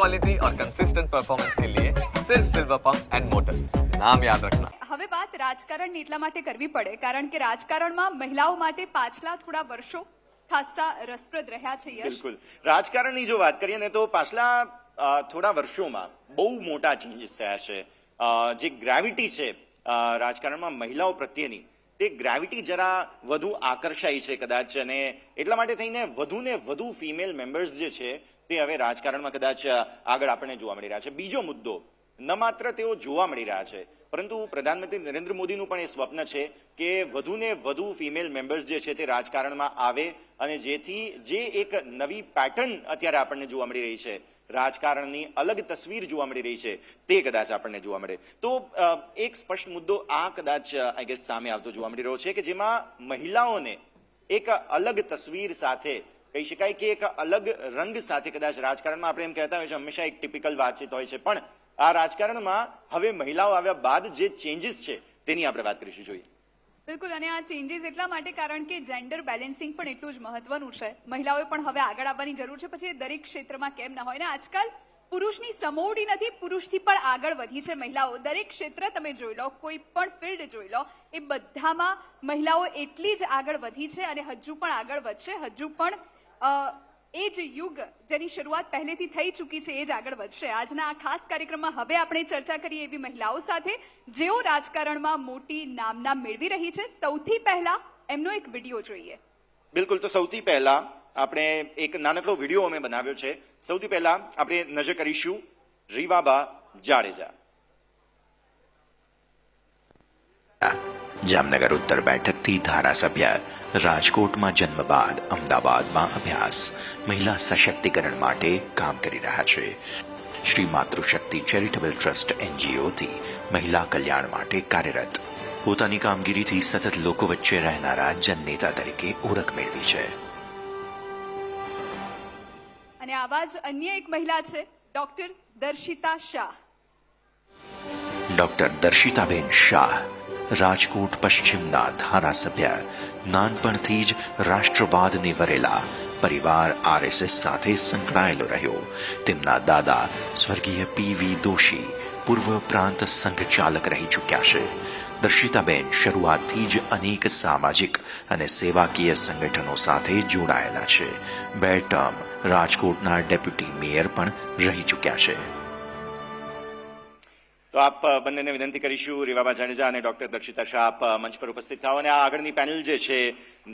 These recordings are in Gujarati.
क्वालिटी और कंसिस्टेंट परफॉर्मेंस के लिए सिर्फ सिल्वर पंप्स एंड मोटर्स नाम याद रखना હવે વાત રાજકારણની એટલા માટે કરવી પડે કારણ કે રાજકારણમાં મહિલાઓ માટે પાછલા થોડા વર્ષો ખાસ્સા રસપ્રદ રહ્યા છે યશ બિલકુલ રાજકારણની જો વાત કરીએ ને તો પાછલા અ, થોડા વર્ષોમાં બહુ મોટા ચેન્જીસ થયા છે અ, જે ગ્રેવિટી છે અ, રાજકારણમાં મહિલાઓ પ્રત્યેની તે ગ્રેવિટી જરા વધુ આકર્ષાઈ છે કદાચ અને એટલા માટે થઈને વધુ ને વધુ ફિમેલ મેમ્બર્સ જે છે તે હવે રાજકારણમાં કદાચ આગળ આપણને જોવા મળી રહ્યા છે. બીજો મુદ્દો, ન માત્ર તેઓ જોવા મળી રહ્યા છે, પરંતુ પ્રધાનમંત્રી નરેન્દ્ર મોદીનું પણ એ સ્વપ્ન છે કે વધુ ને વધુ ફિમેલ મેમ્બર્સ જે છે તે રાજકારણમાં આવે અને જેથી જે એક નવી પેટર્ન અત્યારે આપણને જોવા મળી રહી છે, રાજકારણની અલગ તસવીર જોવા મળી રહી છે, તે કદાચ આપણને જોવા મળે. તો એક સ્પષ્ટ મુદ્દો આ કદાચ આઈ ગેસ સામે આવતો જોવા મળી રહ્યો છે કે જેમાં મહિલાઓને એક અલગ તસવીર સાથે કહી શકાય કે એક અલગ રંગ સાથે કદાચ રાજકારણમાં આપણે એમ કહેતા હોય છે, હંમેશા એક ટિપિકલ વાતચીત હોય છે. પણ આ રાજકારણમાં હવે મહિલાઓ આવ્યા બાદ જે ચેન્જીસ છે, તેની આપણે વાત કરીશું, જોઈએ. બિલકુલ, અને આ ચેન્જીસ એટલા માટે કારણ કે જેન્ડર બેલેન્સિંગ પણ એટલું જ મહત્વનું છે. મહિલાઓએ પણ હવે આગળ આવવાની જરૂર છે, પછી દરેક ક્ષેત્રમાં કેમ ના હોય. ને આજકાલ પુરુષની સમોવડી નથી, પુરુષથી પણ આગળ વધી છે મહિલાઓ. દરેક ક્ષેત્ર તમે જોઈ લો, કોઈ પણ ફિલ્ડ જોઈ લો, એ બધામાં મહિલાઓ એટલી જ આગળ વધી છે અને હજુ પણ આગળ વધશે. હજુ પણ એ જ યુગ જેની શરૂઆત પહેલેથી થઈ ચૂકી છે એ જ આગળ વધશે. આજના આ ખાસ કાર્યક્રમમાં હવે આપણે ચર્ચા કરીએ એવી મહિલાઓ સાથે જેઓ રાજકારણમાં મોટી નામના મેળવી રહી છે. સૌથી પહેલા એમનો એક વીડિયો જોઈએ. બિલકુલ તો સૌથી પહેલા આપણે એક નાનકડો વીડિયો અમે બનાવ્યો છે. સૌથી પહેલા આપણે નજર કરીશું રીવાબા જાડેજા. જામનગર ઉત્તર બેઠકથી ધારાસભ્ય રાજકોટમાં જન્મ બાદ અમદાવાદમાં અભ્યાસ મહિલા સશક્તિકરણ માટે કામ કરી રહ્યા છે. શ્રી માતૃશક્તિ ચેરિટેબલ ટ્રસ્ટ એનજીઓથી મહિલા કલ્યાણ માટે કાર્યરત. પોતાની કામગીરીથી સતત લોકો વચ્ચે રહેનારા જનનેતા તરીકે ઓળખ મેળવી છે. અને આવા જ અન્ય એક મહિલા છે ડોક્ટર દર્શિતા શાહ. ડોક્ટર દર્શિતાબેન શાહ રાજકોટ પશ્ચિમના ધારાસભ્ય નાનપણથી જ રાષ્ટ્રવાદને વરેલા પરિવાર આરએસએસ સાથે સંકળાયેલો રહ્યો. તેમના દાદા સ્વર્ગીય પીવી દોશી પૂર્વ પ્રાંત સંઘ ચાલક રહી ચૂક્યા છે. દર્શિતાબેન શરૂઆતથી જ અનેક સામાજિક અને સેવાકીય સંગઠનો સાથે જોડાયેલા છે. બે ટર્મ રાજકોટના ડેપ્યુટી મેયર પણ રહી ચૂક્યા છે. તો આપ બંનેને વિનંતી કરીશું રીવાબા જાડેજા અને ડોક્ટર દર્શિતા શાહ આપ મંચ પર ઉપસ્થિત થાઓ અને આ આગળની પેનલ જે છે,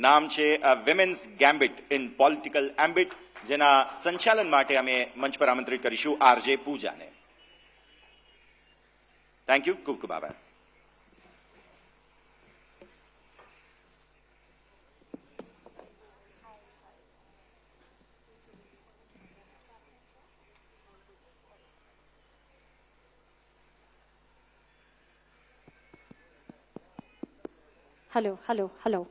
નામ છે women's gambit in political ambit જેના સંચાલન માટે અમે મંચ પર આમંત્રિત કરીશું આરજે પૂજાને. થેન્ક યુ ખૂબ ખૂબ આભાર. હલો હલો હલો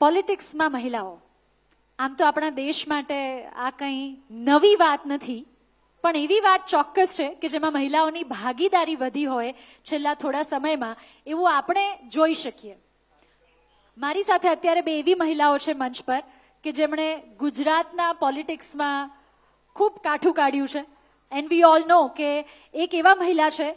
પોલિટિક્સમાં મહિલાઓ, આમ તો આપણા દેશ માટે આ કંઈ નવી વાત નથી, પણ એવી વાત ચોક્કસ છે કે જેમાં મહિલાઓની ભાગીદારી વધી હોય છેલ્લા થોડા સમયમાં, એવું આપણે જોઈ શકીએ. મારી સાથે અત્યારે બે એવી મહિલાઓ છે મંચ પર કે જેમણે ગુજરાતના પોલિટિક્સમાં ખૂબ કાઠું કાઢ્યું છે. એન્ડ વી ઓલ નો કે એક એવા મહિલા છે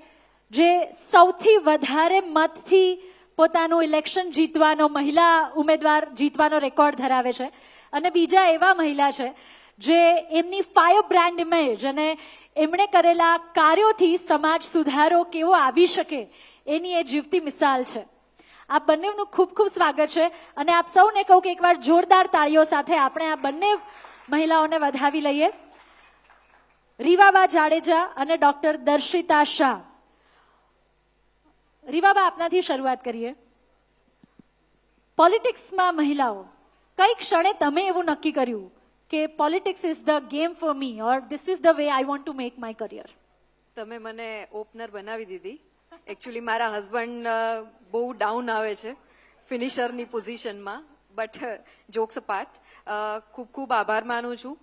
જે સૌથી વધારે મતથી પોતાનું ઇલેક્શન જીતવાનો, મહિલા ઉમેદવાર જીતવાનો રેકોર્ડ ધરાવે છે. અને બીજા એવા મહિલા છે, જે એમની ફાયર બ્રાન્ડ ઇમેજ અને એમણે કરેલા કાર્યોથી સમાજ સુધારો કેવો આવી શકે, એની એ જીવતી મિસાલ છે. આ બંનેનું ખૂબ ખૂબ સ્વાગત છે અને આપ સૌને કહું કે એકવાર જોરદાર તાળીઓ સાથે આપણે આ બંને મહિલાઓને વધાવી લઈએ. રીવાબા જાડેજા અને ડોક્ટર દર્શિતા શાહ. રીવાબા, આપનાથી શરૂઆત કરીએ. પોલિટિક્સમાં મહિલાઓ, કઈ ક્ષણે તમે એવું નક્કી કર્યું કે politics is the game for me or this is the way I want to make my career તમે મને ઓપનર બનાવી દીધી. એકચ્યુઅલી મારા હસબન્ડ બહુ ડાઉન આવે છે ફિનિશરની પોઝિશનમાં બટ જોક્સ પાર્ટ ખૂબ ખૂબ આભાર માનું છું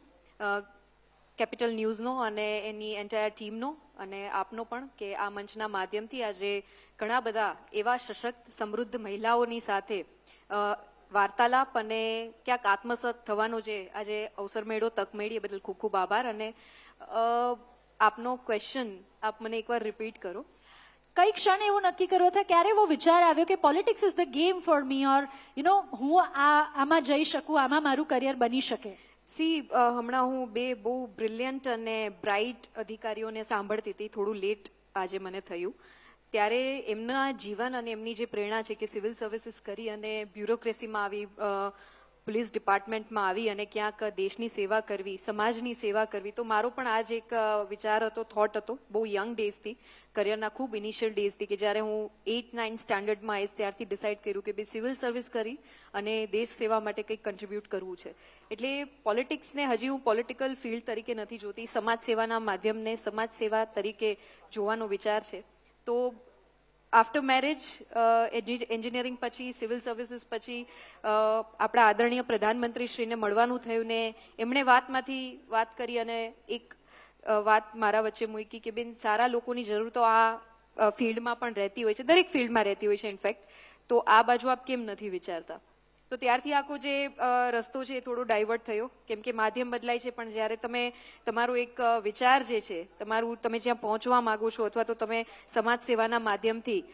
કેપિટલ ન્યૂઝનો અને એની એન્ટાયર ટીમનો અને આપનો પણ કે આ મંચના માધ્યમથી આજે ઘણા બધા એવા સશક્ત સમૃદ્ધ મહિલાઓની સાથે વાર્તાલાપ અને ક્યાંક આત્મસત થવાનો જે આજે અવસર મેળ્યો તક મેળી એ બદલ ખૂબ ખૂબ આભાર. અને આપનો ક્વેશ્ચન આપ મને એકવાર રિપીટ કરો. કઈ ક્ષણે એવું નક્કી કર્યો હતા ક્યારે એવો વિચાર આવ્યો કે politics is the game for me or you know હું આ આમાં જઈ શકું આમાં મારું કરિયર બની શકે? સી હમણાં હું બે બહુ બ્રિલિયન્ટ અને બ્રાઇટ અધિકારીઓને સાંભળતી હતી. થોડું લેટ આજે મને થયું. ત્યારે એમના જીવન અને એમની જે પ્રેરણા છે કે સિવિલ સર્વિસીસ કરી અને બ્યુરોક્રેસીમાં આવી પોલીસ ડિપાર્ટમેન્ટમાં આવી અને ક્યાંક દેશની સેવા કરવી, સમાજની સેવા કરવી, તો મારો પણ આજ એક વિચાર હતો થોટ હતો, બહુ યંગ ડેઝથી કરિયરના ખૂબ ઇનિશિયલ ડેઝથી કે જ્યારે હું એઇટ નાઇન સ્ટાન્ડર્ડમાં આવીશ ત્યારથી ડિસાઇડ કર્યું કે ભાઈ સિવિલ સર્વિસ કરી અને દેશ સેવા માટે કંઈક કન્ટ્રીબ્યુટ કરવું છે. એટલે પોલિટિક્સને હજી હું પોલિટિકલ ફિલ્ડ તરીકે નથી જોતી, સમાજ સેવાના માધ્યમને સમાજ સેવા તરીકે જોવાનો વિચાર છે. તો આફ્ટર મેરેજ એન્જિનિયરિંગ પછી સિવિલ સર્વિસીસ પછી આપણા આદરણીય પ્રધાનમંત્રીશ્રીને મળવાનું થયું ને એમણે વાતમાંથી વાત કરી અને એક વાત મારા વચ્ચે મૂકી કે બેન સારા લોકોની જરૂર તો આ ફિલ્ડમાં પણ રહેતી હોય છે, દરેક ફિલ્ડમાં રહેતી હોય છે ઇનફેક્ટ તો આ બાજુ આપ કેમ નથી વિચારતા? તો ત્યારથી આખો જે રસ્તો છે એ થોડો ડાયવર્ટ થયો. કેમ કે માધ્યમ બદલાય છે, પણ જ્યારે તમે, તમારો એક વિચાર જે છે, તમારું, તમે જ્યાં પહોંચવા માંગો છો અથવા તો તમે સમાજ સેવાના માધ્યમથી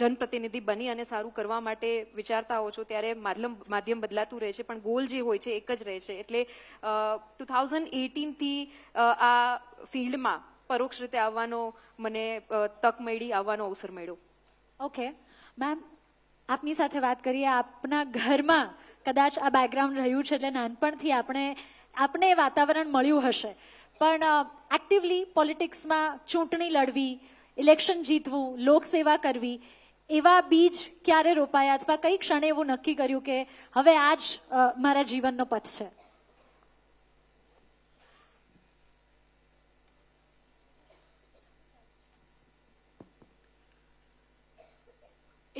જનપ્રતિનિધિ બની અને સારું કરવા માટે વિચારતા હો છો, ત્યારે માધ્યમ માધ્યમ બદલાતું રહે છે, પણ ગોલ જે હોય છે, એક જ રહે છે. એટલે ટુ થાઉઝન્ડ એટીનથી આ ફિલ્ડમાં પરોક્ષ રીતે આવવાનો મને તક મળી, આવવાનો અવસર મળ્યો. ઓકે મેમ આપની સાથે વાત કરીએ, આપના ઘરમાં કદાચ આ બેકગ્રાઉન્ડ રહ્યું છે એટલે નાનપણથી આપણે આપણે એ વાતાવરણ મળ્યું હશે. પણ એક્ટિવલી પોલિટિક્સમાં ચૂંટણી લડવી ઇલેક્શન જીતવું લોકસેવા કરવી, એવા બીજ ક્યારે રોપાયા અથવા કઈ ક્ષણે એવું નક્કી કર્યું કે હવે આ જ મારા જીવનનો પથ છે?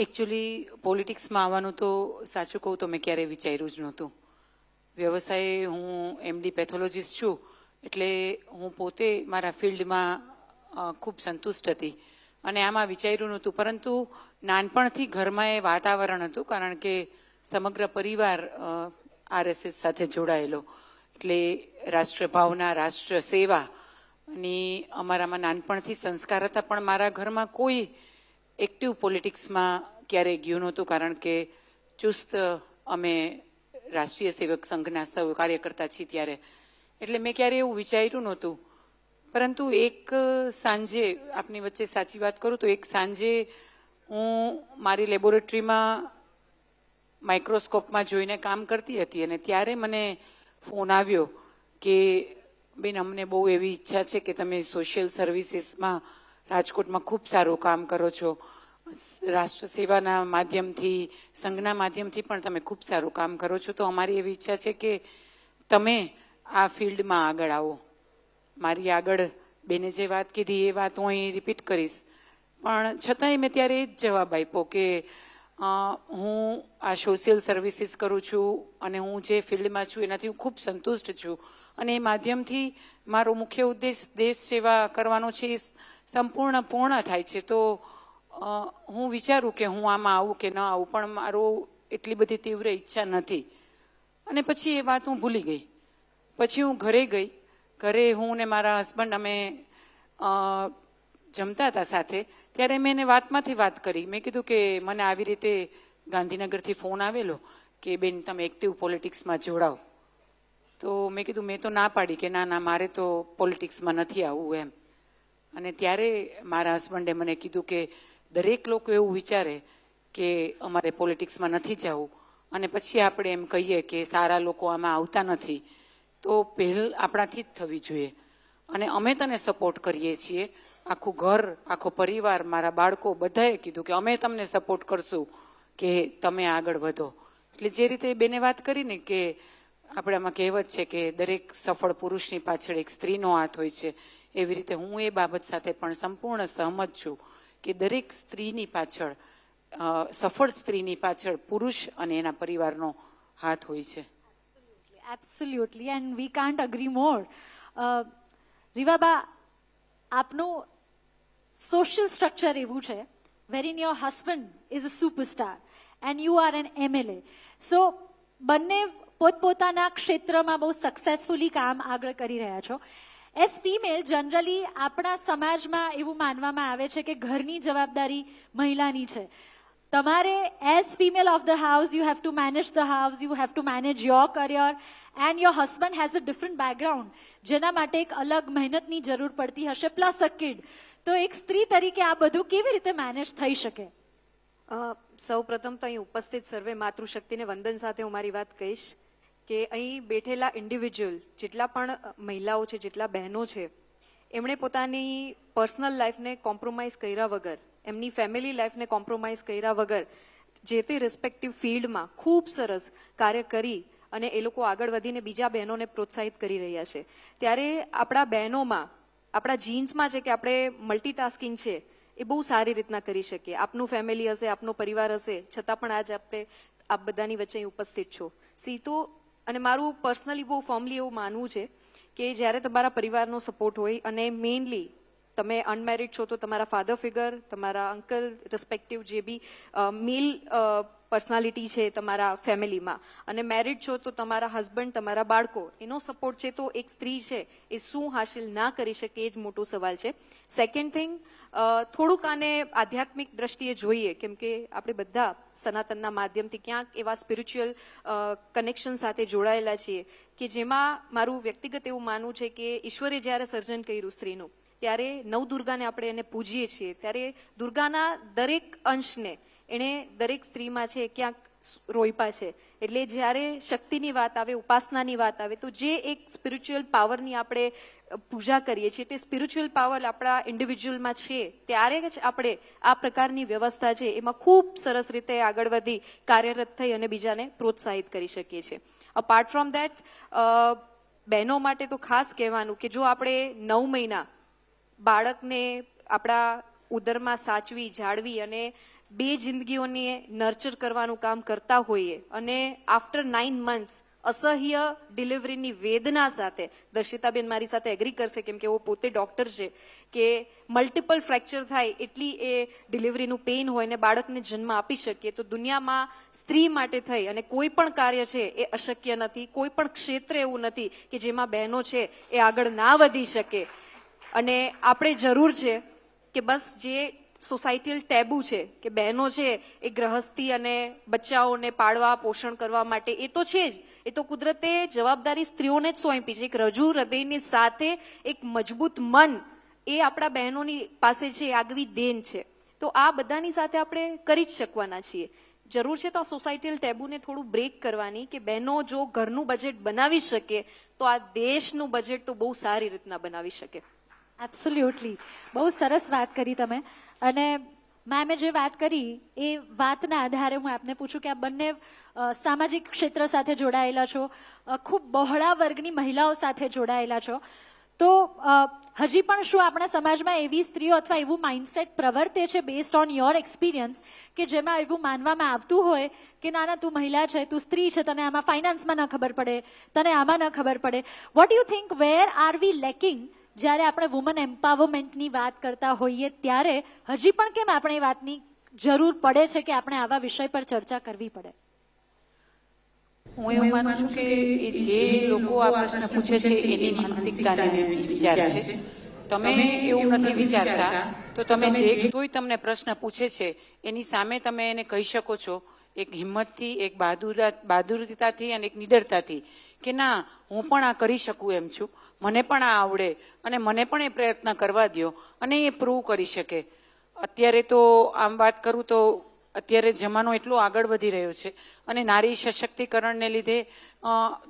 એકચ્યુઅલી પોલિટિક્સમાં આવવાનું તો સાચું કહું તો મેં ક્યારેય વિચાર્યું જ નહોતું. વ્યવસાય હું એમડી પેથોલોજીસ્ટ છું, એટલે હું પોતે મારા ફિલ્ડમાં ખૂબ સંતુષ્ટ હતી. અને આમાં વિચાર્યું નહોતું, પરંતુ નાનપણથી ઘરમાં એ વાતાવરણ હતું, કારણ કે સમગ્ર પરિવાર આરએસએસ સાથે જોડાયેલો. એટલે રાષ્ટ્રભાવના રાષ્ટ્ર સેવા ની અમારામાં નાનપણથી સંસ્કાર હતા, પણ મારા ઘરમાં કોઈ એક્ટિવ પોલિટિક્સમાં ક્યારેય ગયું નહોતું, કારણ કે ચુસ્ત અમે રાષ્ટ્રીય સેવક સંઘના સૌ કાર્યકર્તા છીએ ત્યારે. એટલે મેં ક્યારે એવું વિચાર્યું નહોતું. પરંતુ એક સાંજે, આપની વચ્ચે સાચી વાત કરું તો એક સાંજે હું મારી લેબોરેટરીમાં માઇક્રોસ્કોપમાં જોઈને કામ કરતી હતી અને ત્યારે મને ફોન આવ્યો કે, બેન, અમને બહુ એવી ઈચ્છા છે કે તમે સોશિયલ સર્વિસીસમાં રાજકોટમાં ખૂબ સારું કામ કરો છો. રાષ્ટ્ર સેવાના માધ્યમથી, સંઘના માધ્યમથી પણ તમે ખૂબ સારું કામ કરો છો. તો અમારી એવી ઈચ્છા છે કે તમે આ ફિલ્ડમાં આગળ આવો. મારી આગળ બેને જે વાત કીધી એ વાત હું અહીં રિપીટ કરીશ. પણ છતાંય મેં ત્યારે એ જ જવાબ આપ્યો કે હું આ સોશિયલ સર્વિસીસ કરું છું અને હું જે ફિલ્ડમાં છું એનાથી હું ખૂબ સંતુષ્ટ છું. અને એ માધ્યમથી મારો મુખ્ય ઉદ્દેશ દેશ સેવા કરવાનો છે. એ સંપૂર્ણ પૂર્ણ થાય છે. તો હું વિચારું કે હું આમાં આવું કે ન આવું, પણ મારો એટલી બધી તીવ્ર ઈચ્છા નથી. અને પછી એ વાત હું ભૂલી ગઈ. પછી હું ઘરે ગઈ. ઘરે હું ને મારા હસબન્ડ અમે જમતા હતા સાથે. ત્યારે મેં એને વાતમાંથી વાત કરી. મેં કીધું કે મને આવી રીતે ગાંધીનગરથી ફોન આવેલો કે બેન તમે એક્ટિવ પોલિટિક્સમાં જોડાઓ. તો મેં કીધું મેં તો ના પાડી કે ના ના, મારે તો પોલિટિક્સમાં નથી આવવું એમ. અને ત્યારે મારા હસબન્ડે મને કીધું કે દરેક લોકો એવું વિચારે કે અમારે પોલિટિક્સમાં નથી જવું. અને પછી આપણે એમ કહીએ કે સારા લોકો આમાં આવતા નથી. તો પહેલ આપણાથી જ થવી જોઈએ. અને અમે તને સપોર્ટ કરીએ છીએ. આખું ઘર, આખો પરિવાર, મારા બાળકો બધાએ કીધું કે અમે તમને સપોર્ટ કરશું કે તમે આગળ વધો. એટલે જે રીતે બેને વાત કરીને કે આપણે આમાં કહેવત છે કે દરેક સફળ પુરુષની પાછળ એક સ્ત્રીનો હાથ હોય છે. એવી રીતે હું એ બાબત સાથે પણ સંપૂર્ણ સહમત છું કે દરેક સ્ત્રીની પાછળ સફળ સ્ત્રીની પાછળ પુરુષ અને એના પરિવારનો હાથ હોય છે. Absolutely and we can't agree more Rivaba, આપનું સોશિયલ સ્ટ્રક્ચર એવું છે where in your husband is a superstar and you are an MLA so બંને પોતપોતાના ક્ષેત્રમાં બહુ સક્સેસફુલી કામ આગળ કરી રહ્યા છો. એઝ ફિમેલ જનરલી આપણા સમાજમાં એવું માનવામાં આવે છે કે ઘરની જવાબદારી મહિલાની છે. તમારે as female of the house you have to manage the house you have to manage your career and your husband has a different background જેના માટે એક અલગ મહેનતની જરૂર પડતી હશે પ્લસ અ કિડ તો એક સ્ત્રી તરીકે આ બધું કેવી રીતે મેનેજ થઈ શકે? સૌ પ્રથમ તો અહીં ઉપસ્થિત સર્વે માતૃશક્તિને વંદન સાથે હું મારી વાત કહીશ. કે અહીં બેઠેલા ઇન્ડિવિજ્યુઅલ જેટલા પણ મહિલાઓ છે, જેટલા બહેનો છે, એમણે પોતાની પર્સનલ લાઈફને કોમ્પ્રોમાઇઝ કર્યા વગર, એમની ફેમિલી લાઈફને કોમ્પ્રોમાઇઝ કર્યા વગર, જે તે રિસ્પેક્ટિવ ફિલ્ડમાં ખૂબ સરસ કાર્ય કરી અને એ લોકો આગળ વધીને બીજા બહેનોને પ્રોત્સાહિત કરી રહ્યા છે. ત્યારે આપણા બહેનોમાં, આપણા જીન્સમાં છે કે આપણે મલ્ટીટાસ્કિંગ છે, એ બહુ સારી રીતના કરી શકીએ. આપનું ફેમિલી હશે, આપનો પરિવાર હશે, છતાં પણ આજ આપણે આપ બધાની વચ્ચે ઉપસ્થિત છો. સી, તો અને મારું પર્સનલી બહુ ફોર્મલી એવું માનવું છે કે જ્યારે તમારા પરિવારનો સપોર્ટ હોય અને મેઇનલી તમે અનમેરિડ છો તો તમારા ફાધર ફિગર તમારા અંકલ રિસ્પેક્ટિવ જે બી મેલ પર્સનાલિટી છે તમારા ફેમિલીમાં. અને મેરિડ છો તો તમારા હસબન્ડ, તમારા બાળકો, એનો સપોર્ટ છે તો એક સ્ત્રી છે, એ શું હાસિલ ના કરી શકે એ જ મોટો સવાલ છે. સેકન્ડ થિંગ થોડુંક આને આધ્યાત્મિક દ્રષ્ટિએ જોઈએ, કેમ કે આપણે બધા સનાતનના માધ્યમથી ક્યાંક એવા સ્પિરિચ્યુઅલ કનેક્શન સાથે જોડાયેલા છીએ, કે જેમાં મારું વ્યક્તિગત એવું માનવું છે કે ઈશ્વરે જ્યારે સર્જન કર્યું સ્ત્રીનું, ત્યારે નવ દુર્ગાને આપણે એને પૂજીએ છીએ, ત્યારે દુર્ગાના દરેક અંશને એણે દરેક સ્ત્રીમાં છે ક્યાંક રોઈપા છે. એટલે જ્યારે શક્તિની વાત આવે, ઉપાસનાની વાત આવે, તો જે એક સ્પિરિચ્યુઅલ પાવરની આપણે પૂજા કરીએ છીએ, તે સ્પિરિચ્યુઅલ પાવર આપણા ઇન્ડિવિજ્યુઅલમાં છે, ત્યારે જ આપણે આ પ્રકારની વ્યવસ્થા છે, એમાં ખૂબ સરસ રીતે આગળ વધી, કાર્યરત થઈ અને બીજાને પ્રોત્સાહિત કરી શકીએ છીએ. અપાર્ટ ફ્રોમ દેટ બહેનો માટે તો ખાસ કહેવાનું કે જો આપણે નવ મહિના બાળકને આપણા ઉદરમાં સાચવી, જાળવી અને બે જિંદગીઓને નર્ચર કરવાનું કામ કરતા હોઈએ અને આફ્ટર નાઇન મંથ્સ અસહ્ય ડિલિવરીની વેદના સાથે, દર્શિતાબેન મારી સાથે એગ્રી કરશે કેમ કે એઓ પોતે ડોક્ટર છે, કે મલ્ટિપલ ફ્રેક્ચર થાય એટલી એ ડિલિવરીનું પેઇન હોય ને બાળકને જન્મ આપી શકીએ, તો દુનિયામાં સ્ત્રી માટે થઈ અને કોઈ પણ કાર્ય છે એ અશક્ય નથી, કોઈ પણ ક્ષેત્ર એવું નથી કે જેમાં બહેનો છે એ આગળ ના વધી શકે. અને આપણે જરૂર છે કે બસ જે સોસાયટીલ ટેબુ છે કે બહેનો છે એ ગ્રહસ્થી અને બચ્ચાઓને પાળવા, પોષણ કરવા માટે એ તો છે જ. એ તો કુદરતે જવાબદારી સ્ત્રીઓને જ સોંપી છે. એક રજૂ હૃદયની સાથે એક મજબૂત મન એ આપણા બહેનોની પાસે છે આગવી દેન છે. તો આ બધાની સાથે આપણે કરી જ શકવાના છીએ. જરૂર છે તો આ સોસાયટીલ ટેબુને થોડું બ્રેક કરવાની કે બહેનો જો ઘરનું બજેટ બનાવી શકે, તો આ દેશનું બજેટ તો બહુ સારી રીતના બનાવી શકે. એબ્સોલ્યુટલી બહુ સરસ વાત કરી તમે. અને મેમે જે વાત કરી, એ વાતના આધારે હું આપને પૂછું કે આ બંને સામાજિક ક્ષેત્ર સાથે જોડાયેલા છો ખૂબ બહોળા વર્ગની મહિલાઓ સાથે જોડાયેલા છો. તો હજી પણ શું આપણા સમાજમાં એવી સ્ત્રીઓ અથવા એવું માઇન્ડસેટ પ્રવર્તે છે બેસ્ડ ઓન યોર એક્સપિરિયન્સ કે જેમાં એવું માનવામાં આવતું હોય કે ના ના, તું મહિલા છે, તું સ્ત્રી છે, તને આમાં ફાઇનાન્સમાં ન ખબર પડે, તને આમાં ન ખબર પડે. What you think where are we lacking જ્યારે આપણે વુમન એમ્પાવરમેન્ટની વાત કરતા હોઈએ ત્યારે હજી પણ કેમ આપણે એ વાતની જરૂર પડે છે કે આપણે આવા વિષય પર ચર્ચા કરવી પડે? હું એવું માનું છું કે જે લોકો આ પ્રશ્ન પૂછે છે, એની માનસિકતાને વિચાર છે. તમે એવું નથી વિચારતા, તો તમે જે કોઈ તમને પ્રશ્ન પૂછે છે, એની સામે તમે એને કહી શકો છો, એક હિંમતથી, એક બહાદુરા બહાદુરતાથી અને એક નિડરતાથી કે ના, હું પણ આ કરી શકું એમ છું. મને પણ આ આવડે અને મને પણ એ પ્રયત્ન કરવા દ્યો અને એ પ્રૂવ કરી શકે. અત્યારે તો આમ વાત કરું તો અત્યારે જમાનો એટલો આગળ વધી રહ્યો છે અને નારી સશક્તિકરણને લીધે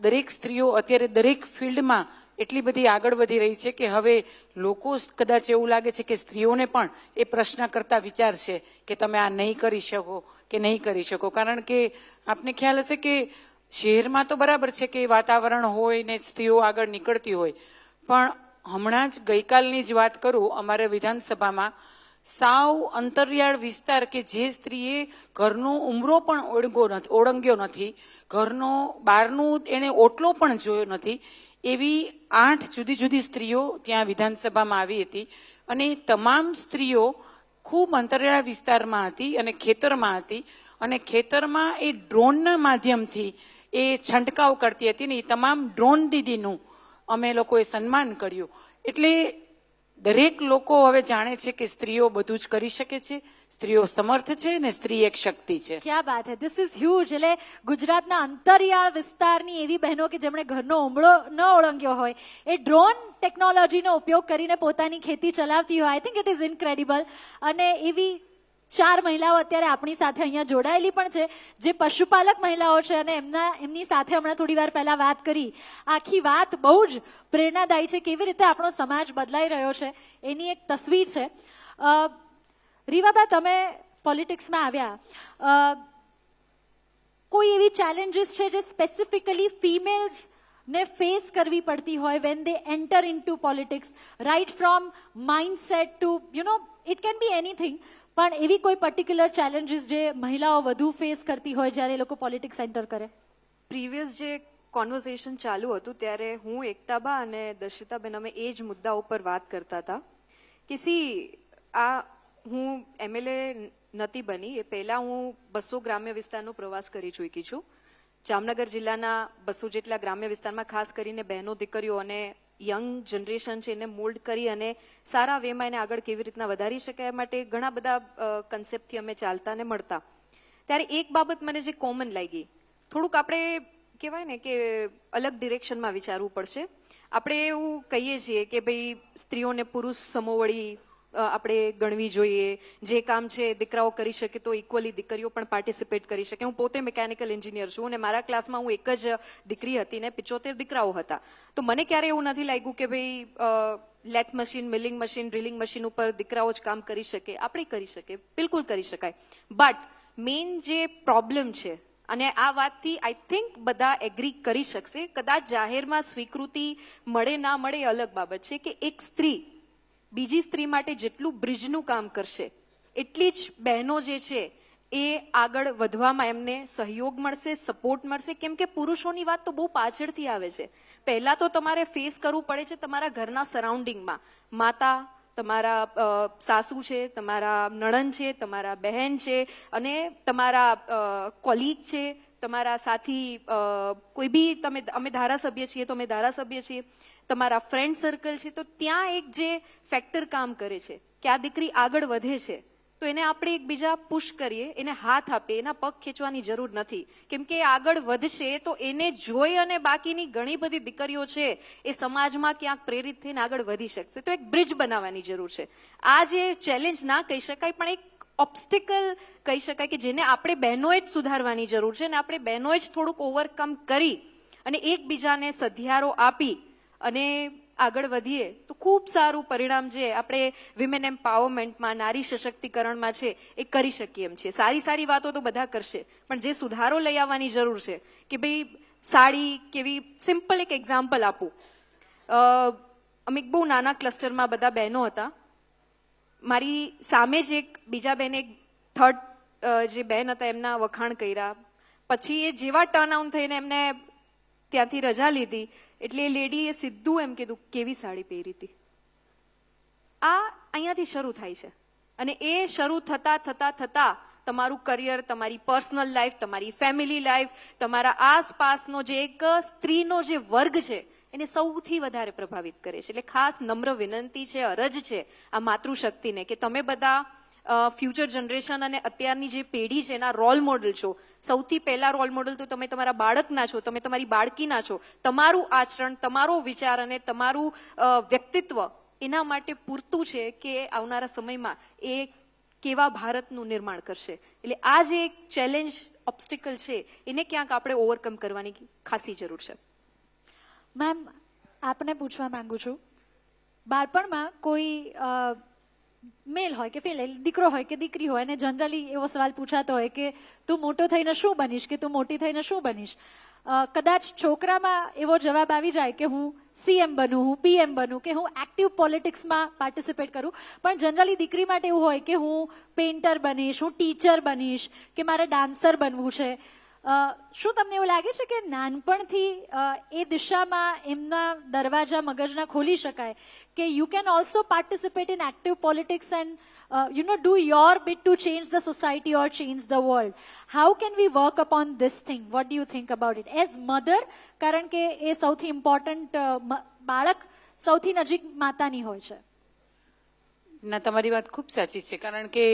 દરેક સ્ત્રીઓ અત્યારે દરેક ફિલ્ડમાં એટલી બધી આગળ વધી રહી છે કે હવે લોકો કદાચ એવું લાગે છે કે સ્ત્રીઓને પણ એ પ્રશ્ન કરતા વિચારશે કે તમે આ નહીં કરી શકો, કે નહીં કરી શકો. કારણ કે આપને ખ્યાલ હશે કે શહેરમાં તો બરાબર છે કે વાતાવરણ હોય ને સ્ત્રીઓ આગળ નીકળતી હોય, પણ હમણાં જ ગઈકાલની જ વાત કરું, અમારે વિધાનસભામાં સાવ અંતરિયાળ વિસ્તાર કે જે સ્ત્રીએ ઘરનો ઉમરો પણ ઓળગો નથી, ઓળંગ્યો નથી, ઘરનો બહારનું એણે ઓટલો પણ જોયો નથી, એવી આઠ જુદી જુદી સ્ત્રીઓ ત્યાં વિધાનસભામાં આવી હતી અને તમામ સ્ત્રીઓ ખૂબ અંતરિયાળ વિસ્તારમાં હતી અને ખેતરમાં હતી અને ખેતરમાં એ ડ્રોનના માધ્યમથી એ છંટકાવ કરતી હતી ને એ તમામ ડ્રોન દીદીનું અમે લોકોએ સન્માન કર્યું. એટલે દરેક લોકો હવે જાણે છે કે સ્ત્રીઓ બધું જ કરી શકે છે, સ્ત્રીઓ સમર્થ છે ને સ્ત્રી એક શક્તિ છે. ક્યાં વાત હે? ધીસ ઇઝ હ્યુજ એટલે ગુજરાતના અંતરિયાળ વિસ્તારની એવી બહેનો કે જેમણે ઘરનો ઉમળો ન ઓળંગ્યો હોય, એ ડ્રોન ટેકનોલોજીનો ઉપયોગ કરીને પોતાની ખેતી ચલાવતી હોય. I think it is incredible અને એવી ચાર મહિલાઓ અત્યારે આપણી સાથે અહીંયા જોડાયેલી પણ છે, જે પશુપાલક મહિલાઓ છે અને એમના, એમની સાથે હમણાં થોડી વાર પહેલા વાત કરી. આખી વાત બહુ જ પ્રેરણાદાયી છે, કેવી રીતે આપણો સમાજ બદલાઈ રહ્યો છે, એની એક તસવીર છે. રીવાબા, તમે પોલિટિક્સમાં આવ્યા. કોઈ એવી ચેલેન્જીસ છે જે સ્પેસિફિકલી ફિમેલ્સ ને ફેસ કરવી પડતી હોય when they enter in to politics right from mindset to you know it can be anything પણ એવી કોઈ પર્ટિક્યુલર ચેલેન્જીસ જે મહિલાઓ વધુ ફેસ કરતી હોય જ્યારે એ લોકો પોલિટિક્સ એન્ટર કરે? પ્રીવિયસ જે કોન્વર્ઝેશન ચાલુ હતું, ત્યારે હું, એકતાબા અને દર્શિતાબેન, અમે એ જ મુદ્દા ઉપર વાત કરતા હતા કે સી, આ હું એમએલએ નથી બની. એ પહેલાં હું બસો ગ્રામ્ય વિસ્તારનો પ્રવાસ કરી ચૂકી છું. જામનગર જિલ્લાના બસો જેટલા ગ્રામ્ય વિસ્તારમાં ખાસ કરીને બહેનો, દીકરીઓ અને યંગ જનરેશન છે એને મોલ્ડ કરી અને સારા વેમાં એને આગળ કેવી રીતના વધારી શકાય માટે ઘણા બધા કન્સેપ્ટથી અમે ચાલતા ને મળતા. ત્યારે એક બાબત મને જે કોમન લાગી, થોડુંક આપણે કહેવાય ને કે અલગ ડિરેક્શનમાં વિચારવું પડશે. આપણે એવું કહીએ છીએ કે ભાઈ સ્ત્રીઓને પુરુષ સમોવડી આપણે ગણવી જોઈએ. જે કામ છે દીકરાઓ કરી શકે તો ઇક્વલી દીકરીઓ પણ પાર્ટિસિપેટ કરી શકે. હું પોતે મિકેનિકલ એન્જિનિયર છું અને મારા ક્લાસમાં હું એક જ દીકરી હતી ને પિચોતેર દીકરાઓ હતા. તો મને ક્યારે એવું નથી લાગ્યું કે ભાઈ lathe machine milling machine drilling machine ઉપર દીકરાઓ જ કામ કરી શકે. આપણે કરી શકે. બિલકુલ કરી શકાય. બટ મેઇન જે પ્રોબ્લેમ છે, અને આ વાતથી આઈ થિંક બધા એગ્રી કરી શકશે, કદાચ જાહેરમાં સ્વીકૃતિ મળે, ના મળે એ અલગ બાબત છે કે એક સ્ત્રી બીજી સ્ત્રી માટે જેટલું બ્રિજનું કામ કરશે, એટલી જ બહેનો જે છે, એ આગળ વધવામાં એમને સહયોગ મળશે સપોર્ટ મળશે. કેમ કે પુરુષોની વાત તો બહુ પાછળથી આવે છે. પહેલા તો તમારે ફેસ કરવું પડે છે તમારા ઘરના સરાઉન્ડિંગમાં માતા, તમારા સાસુ છે, તમારા નણંદ છે, તમારા બહેન છે, અને તમારા કોલીગ છે, તમારા સાથી કોઈ બી તમે, અમે ધારાસભ્ય છીએ તો અમે ધારાસભ્ય છીએ. તમારા ફ્રેન્ડ સર્કલ છે, તો ત્યાં એક જે ફેક્ટર કામ કરે છે કે આ દીકરી આગળ વધે છે, તો એને આપણે એકબીજા પુશ કરીએ, એને હાથ આપીએ, એના પગ ખેંચવાની જરૂર નથી. કેમ કે આગળ વધશે તો એને જોઈ અને બાકીની ઘણી બધી દીકરીઓ છે, એ સમાજમાં ક્યાંક પ્રેરિત થઈને આગળ વધી શકશે. તો એક બ્રિજ બનાવવાની જરૂર છે. આ જે ચેલેન્જ ના કહી શકાય, પણ એક ઓબ્સ્ટિકલ કહી શકાય કે જેને આપણે બહેનોએ જ સુધારવાની જરૂર છે અને આપણે બહેનોએ જ થોડુંક ઓવરકમ કરી અને એકબીજાને સધિયારો આપી અને આગળ વધીએ, તો ખૂબ સારું પરિણામ જે આપણે વિમેન એમ્પાવરમેન્ટમાં નારી સશક્તિકરણમાં છે, એ કરી શકીએ એમ છીએ. સારી સારી વાતો તો બધા કરશે, પણ જે સુધારો લઈ આવવાની જરૂર છે, કે ભાઈ સાડી કેવી સિમ્પલ એક એક્ઝામ્પલ આપું. અમે બહુ નાના ક્લસ્ટરમાં બધા બહેનો હતા. મારી સામે જ એક, બીજા બેન એક થર્ડ જે બહેન હતા એમના વખાણ કર્યા. પછી એ જેવા ટર્ન આઉન થઈને એમને ત્યાંથી રજા લીધી. એટલે એ લેડીએ સીધું એમ કીધું, કેવી સાડી પહેરી હતી? આ અહીંયાથી શરૂ થાય છે. અને એ શરૂ થતા થતા થતા તમારું કરિયર, તમારી પર્સનલ લાઈફ, તમારી ફેમિલી લાઈફ, તમારા આસપાસનો જે એક સ્ત્રીનો જે વર્ગ છે, એને સૌથી વધારે પ્રભાવિત કરે છે. એટલે ખાસ નમ્ર વિનંતી છે, અરજ છે આ માતૃશક્તિને કે તમે બધા ફ્યુચર જનરેશન અને અત્યારની જે પેઢી છે, એના રોલ મોડલ છો. સૌથી પહેલા રોલ મોડલ તો તમે તમારા બાળકના છો, તમે તમારી બાળકીના છો. તમારું આચરણ, તમારો વિચાર અને તમારું વ્યક્તિત્વ એના માટે પૂરતું છે કે આવનારા સમયમાં એ કેવા ભારતનું નિર્માણ કરશે. એટલે આ જે એક ચેલેન્જ ઓબ્સ્ટિકલ છે, એને ક્યાંક આપણે ઓવરકમ કરવાની ખાસી જરૂર છે. મેમ આપને પૂછવા માંગુ છું. બાળપણમાં કોઈ મેલ હોય કે ફિમેલ દીકરો હોય કે દીકરી હોય અને જનરલી એવો સવાલ પૂછાતો હોય કે તું મોટો થઈને શું બનીશ કે તું મોટી થઈને શું બનીશ? કદાચ છોકરામાં એવો જવાબ આવી જાય કે હું સીએમ બનું, હું પીએમ બનું, કે હું એક્ટિવ પોલિટિક્સમાં પાર્ટિસિપેટ કરું. પણ જનરલી દીકરી માટે એવું હોય કે હું પેઇન્ટર બનીશ, હું ટીચર બનીશ, કે મારે ડાન્સર બનવું છે. શું તમને એવું લાગે છે કે નાનપણથી એ દિશામાં એમના દરવાજા મગજના ખોલી શકાય? કે you can also participate in active politics and you know do your bit to change the society or change the world how can we work upon this thing what do you think about it as mother કારણ કે એ સૌથી ઇમ્પોર્ટન્ટ બાળક સૌથી નજીક માતાની હોય છે. ના, તમારી વાત ખૂબ સાચી છે. કારણ કે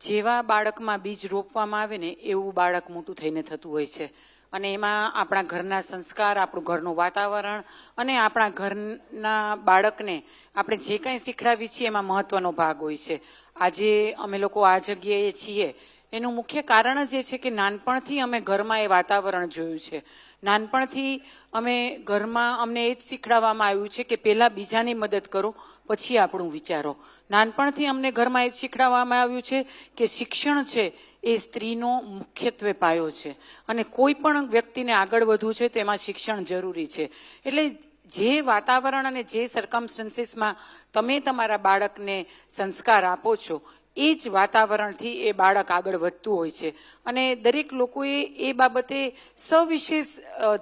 જેવા બાળકમાં બીજ રોપવામાં આવે ને એવું બાળક મોટું થઈને થતું હોય છે. અને એમાં આપણા ઘરના સંસ્કાર, આપણું ઘરનું વાતાવરણ અને આપણા ઘરના બાળકને આપણે જે કંઈ શીખડાવી છીએ એમાં મહત્વનો ભાગ હોય છે. આજે અમે લોકો આ જગ્યાએ છીએ. એનું મુખ્ય કારણ જ એ છે કે નાનપણથી અમે ઘરમાં એ વાતાવરણ જોયું છે. નાનપણથી અમે ઘરમાં અમને એ જ શીખડાવવામાં આવ્યું છે કે પહેલાં બીજાની મદદ કરો, પછી આપણું વિચારો. નાનપણથી અમને ઘરમાં એ જ શીખડાવવામાં આવ્યું છે કે શિક્ષણ છે એ સ્ત્રીનો મુખ્યત્વે પાયો છે. અને કોઈ પણ વ્યક્તિને આગળ વધવું છે તેમાં શિક્ષણ જરૂરી છે. એટલે જે વાતાવરણ અને જે સર્કમસ્ટન્સીસમાં તમે તમારા બાળકને સંસ્કાર આપો છો એ જ વાતાવરણથી એ બાળક આગળ વધતું હોય છે. અને દરેક લોકોએ એ બાબતે સવિશેષ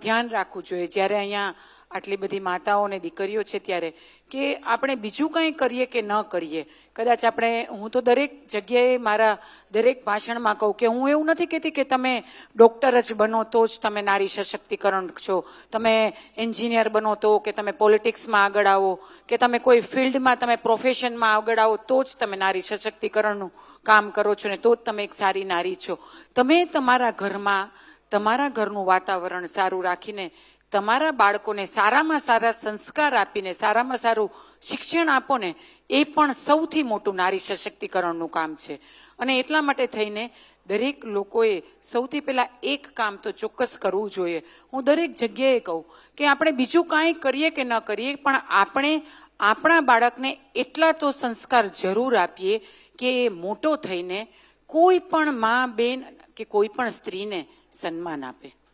ધ્યાન રાખવું જોઈએ. જ્યારે અહીંયા આટલી બધી માતાઓ અને દીકરીઓ છે, ત્યારે કે આપણે બીજું કંઈ કરીએ કે ન કરીએ? કદાચ આપણે, હું તો દરેક જગ્યાએ મારા દરેક ભાષણમાં કહું કે હું એવું નથી કહેતી કે તમે ડૉક્ટર જ બનો તો જ તમે નારી સશક્તિકરણ છો. તમે એન્જિનિયર બનો તો કે તમે પોલિટિક્સમાં આગળ આવો. કે તમે કોઈ ફિલ્ડમાં તમે પ્રોફેશનમાં આગળ આવો તો જ તમે નારી સશક્તિકરણનું કામ કરો છો ને તો જ તમે એક સારી નારી છો. તમે તમારા ઘરમાં, તમારા ઘરનું વાતાવરણ સારું રાખીને તમારા બાળકોને સારામાં સારા સંસ્કાર આપીને, સારામાં સારું શિક્ષણ આપો ને એ પણ સૌથી મોટું નારી સશક્તિકરણનું કામ છે. અને એટલા માટે થઈને દરેક લોકોએ સૌથી પહેલા એક કામ તો ચોક્કસ કરવું જોઈએ. હું દરેક જગ્યાએ કહું કે આપણે બીજું કાંઈ કરીએ કે ન કરીએ, પણ આપણે આપણા બાળકને એટલા તો સંસ્કાર જરૂર આપીએ કે એ મોટો થઈને કોઈ પણ મા, બેન કે કોઈ પણ સ્ત્રીને સન્માન આપે.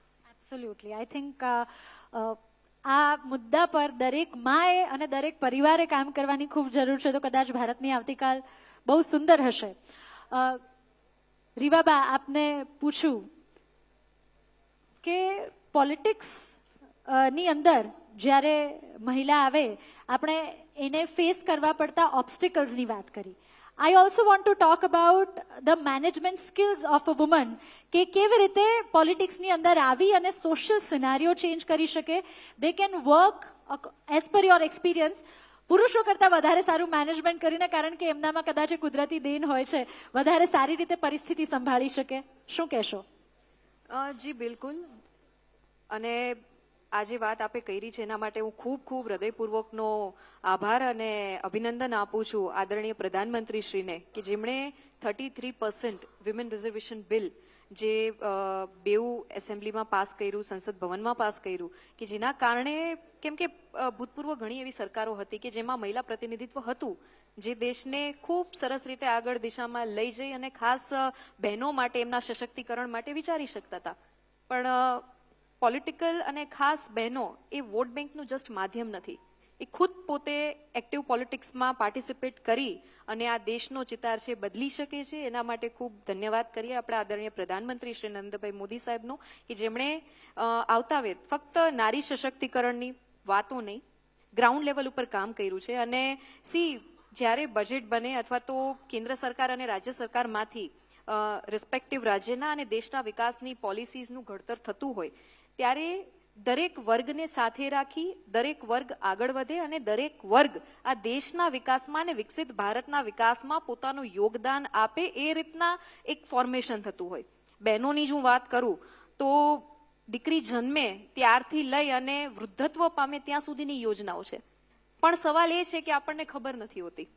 એબ્સોલ્યુટલી આઈ થિંક આ મુદ્દા પર દરેક માએ અને દરેક પરિવારે કામ કરવાની ખૂબ જરૂર છે. તો કદાચ ભારતની આવતીકાલ બહુ સુંદર હશે. રીવાબા, આપને પૂછું કે પોલિટિક્સની અંદર જ્યારે મહિલા આવે, આપણે એને ફેસ કરવા પડતા ઓબ્સ્ટિકલ્સની વાત કરી. I also want to talk about the management skills of a woman કે કેવી રીતે પોલિટિક્સની અંદર આવી અને સોશિયલ સિનારીઓ ચેન્જ કરી શકે. They can work as per your experience પુરુષો કરતાં વધારે સારું મેનેજમેન્ટ કરીને, કારણ કે એમનામાં કદાચ કુદરતી દેન હોય છે, વધારે સારી રીતે પરિસ્થિતિ સંભાળી શકે. શું કહેશો? જી, બિલકુલ. અને આ જે વાત આપે કરી છે, એના માટે હું ખૂબ ખૂબ હૃદયપૂર્વકનો આભાર અને અભિનંદન આપું છું આદરણીય પ્રધાનમંત્રીશ્રીને કે જેમણે thirty three percent women reservation bill જે બેઉ એસેમ્બલીમાં પાસ કર્યું, સંસદ ભવનમાં પાસ કર્યું, કે જેના કારણે કેમ કે ભૂતપૂર્વ ઘણી એવી સરકારો હતી કે જેમાં મહિલા પ્રતિનિધિત્વ હતું, જે દેશને ખૂબ સરસ રીતે આગળ દિશામાં લઈ જઈ અને ખાસ બહેનો માટે, એમના સશક્તિકરણ માટે વિચારી શકતા હતા. પણ પોલિટિકલ અને ખાસ બહેનો એ વોટ બેંકનું જસ્ટ માધ્યમ નથી. એ ખુદ પોતે એક્ટિવ પોલિટિક્સમાં પાર્ટિસિપેટ કરી અને આ દેશનો ચિતાર છે બદલી શકે છે. એના માટે ખૂબ ધન્યવાદ કરીએ આપણા આદરણીય પ્રધાનમંત્રી શ્રી નરેન્દ્રભાઈ મોદી સાહેબનો, કે જેમણે આવતા વેત ફક્ત નારી સશક્તિકરણની વાતો નહીં ગ્રાઉન્ડ લેવલ ઉપર કામ કર્યું છે. અને સી, જ્યારે બજેટ બને અથવા તો કેન્દ્ર સરકાર અને રાજ્ય સરકારમાંથી રિસ્પેક્ટિવ રાજ્યના અને દેશના વિકાસની પોલિસીઝનું ઘડતર થતું હોય ત્યારે દરેક વર્ગને સાથે રાખી, દરેક વર્ગ આગળ વધે અને દરેક વર્ગ આ દેશના વિકાસમાં અને વિકસિત ભારતના વિકાસમાં પોતાનું યોગદાન આપે એ રીતના એક ફોર્મેશન થતું હોય. બહેનોની જો હું વાત કરું, તો દીકરી જન્મે ત્યારથી લઈ અને વૃદ્ધત્વ પામે ત્યાં સુધીની યોજનાઓ છે. પણ સવાલ એ છે કે આપણને ખબર નથી હોતી.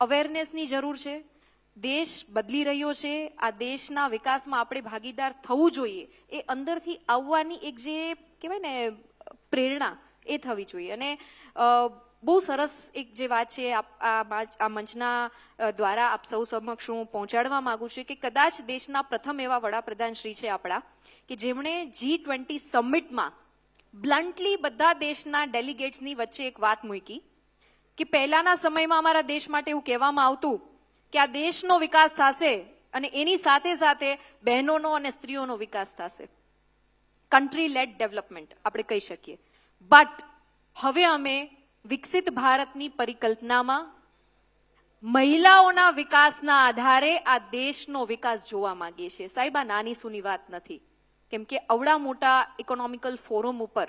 અવેરનેસની જરૂર છે. દેશ બદલી રહ્યો છે, આ દેશના વિકાસમાં આપણે ભાગીદાર થવું જોઈએ, એ અંદરથી આવવાની એક જે કહેવાય ને, પ્રેરણા એ થવી જોઈએ. અને બહુ સરસ એક જે વાત છે આ મંચના દ્વારા આપ સૌ સમક્ષ હું પહોંચાડવા માંગુ છું કે કદાચ દેશના પ્રથમ એવા વડાપ્રધાન શ્રી છે આપણા, કે જેમણે જી ટ્વેન્ટી સમિટમાં બ્લન્ટલી બધા દેશના ડેલિગેટ્સની વચ્ચે એક વાત મૂકી, કે પહેલાના સમયમાં અમારા દેશ માટે એવું કહેવામાં આવતું કે આ દેશનો વિકાસ થશે અને એની સાથે સાથે બહેનોનો અને સ્ત્રીઓનો વિકાસ થશે. કન્ટ્રી લેડ ડેવલપમેન્ટ આપણે કહી શકીએ. બટ હવે અમે વિકસિત ભારતની પરિકલ્પનામાં મહિલાઓના વિકાસના આધારે આ દેશનો વિકાસ જોવા માંગીએ છીએ. સાહેબ, આ નાની સૂની વાત નથી. કેમ કે અવડા મોટા ઇકોનોમિકલ ફોરમ ઉપર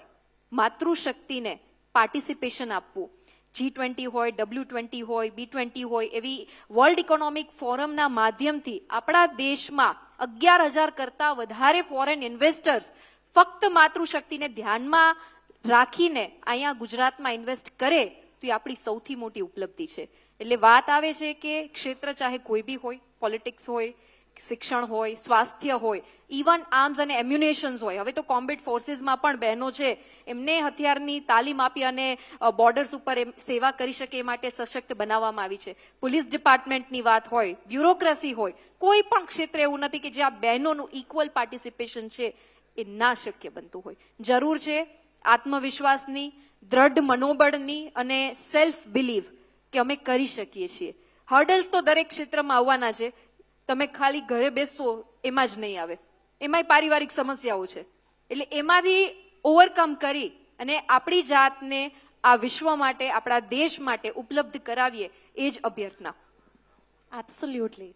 માતૃશક્તિને પાર્ટિસિપેશન આપવું જી ટ્વેન્ટી હોય ડબલ્યુ ટ્વેન્ટી હોય બી ટ્વેન્ટી હોય, એવી વર્લ્ડ ઇકોનોમિક ફોરમના માધ્યમથી આપણા દેશમાં અગિયાર હજાર કરતા વધારે ફોરેન ઇન્વેસ્ટર્સ ફક્ત માતૃશક્તિને ધ્યાનમાં રાખીને અહીંયા ગુજરાતમાં ઇન્વેસ્ટ કરે, તો એ આપણી સૌથી મોટી ઉપલબ્ધિ છે. એટલે વાત આવે છે કે ક્ષેત્ર ચાહે કોઈ બી હોય પોલિટિક્સ હોય શિક્ષણ હોય, સ્વાસ્થ્ય હોય ઇવન આર્મ્સ અને એમ્યુનેશન્સ હોય. હવે તો કોમ્બેટ ફોર્સીસમાં પણ બહેનો છે, એમને હથિયારની તાલીમ આપી અને બોર્ડર્સ ઉપર સેવા કરી શકે એ માટે સશક્ત બનાવવામાં આવી છે. પોલીસ ડિપાર્ટમેન્ટની વાત હોય બ્યુરોક્રસી હોય, કોઈ પણ ક્ષેત્ર એવું નથી કે જ્યાં બહેનોનું ઇક્વલ પાર્ટિસિપેશન છે એ ના શક્ય બનતું હોય. જરૂર છે આત્મવિશ્વાસની, દ્રઢ મનોબળની અને સેલ્ફ બિલીવ કે અમે કરી શકીએ છીએ. હર્ડલ્સ તો દરેક ક્ષેત્રમાં આવવાના છે તમે ખાલી ઘરે બેસશો એમાં જ નહીં આવે. એમાંય પારિવારિક સમસ્યાઓ છે. એટલે એમાંથી ઓવરકમ કરી અને આપણી જાતને આ વિશ્વ માટે, આપણા દેશ માટે ઉપલબ્ધ કરાવીએ, એ જ અભ્યર્થના. એબ્સોલ્યુટલી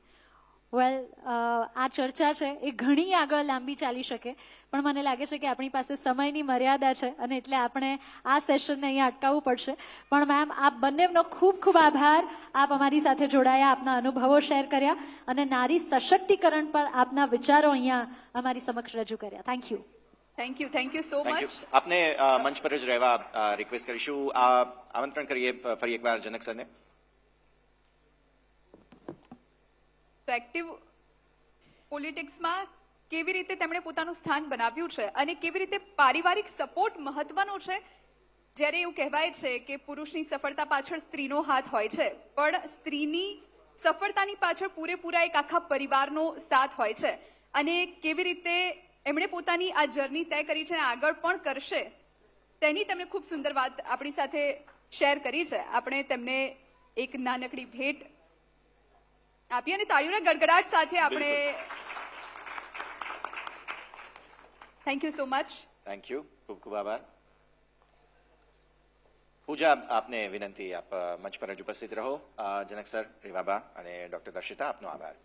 વેલ આ ચર્ચા છે એ ઘણી આગળ લાંબી ચાલી શકે પણ મને લાગે છે કે આપણી પાસે સમયની મર્યાદા છે અને એટલે આપણે આ સેશનને અહીંયા અટકાવવું પડશે. પણ મેમ આપ બંનેનો ખૂબ ખૂબ આભાર. આપ અમારી સાથે જોડાયા આપના અનુભવો શેર કર્યા અને નારી સશક્તિકરણ પર આપના વિચારો અહીંયા અમારી સમક્ષ રજૂ કર્યા. Thank you thank you thank you so much આપને મંચ પર જ રહેવા રિક્વેસ્ટ કરીશું. આ આમંત્રણ કરીએ ફરી એકવાર જનક સરને. તો પોલિટિક્સમાં કેવી રીતે તેમણે પોતાનું સ્થાન બનાવ્યું છે અને કેવી રીતે પારિવારિક સપોર્ટ મહત્વનો છે? જ્યારે એવું કહેવાય છે કે પુરુષની સફળતા પાછળ સ્ત્રીનો હાથ હોય છે, પણ સ્ત્રીની સફળતાની પાછળ પૂરેપૂરા એક આખા પરિવારનો સાથ હોય છે. અને કેવી રીતે એમણે પોતાની આ જર્ની તય કરી છે અને આગળ પણ કરશે, તેની તેમણે ખૂબ સુંદર વાત આપણી સાથે શેર કરી છે. આપણે તેમને એક નાનકડી ભેટ આપી અને તાળીઓના ગડગડાટ સાથે આપણે thank you so much thank you ખૂબ ખૂબ આભાર. પૂજા, આપને વિનંતી, આપ મંચ પર જ ઉપસ્થિત રહો. જનક સર રીવાબા અને ડોક્ટર દર્શિતા, આપનો આભાર.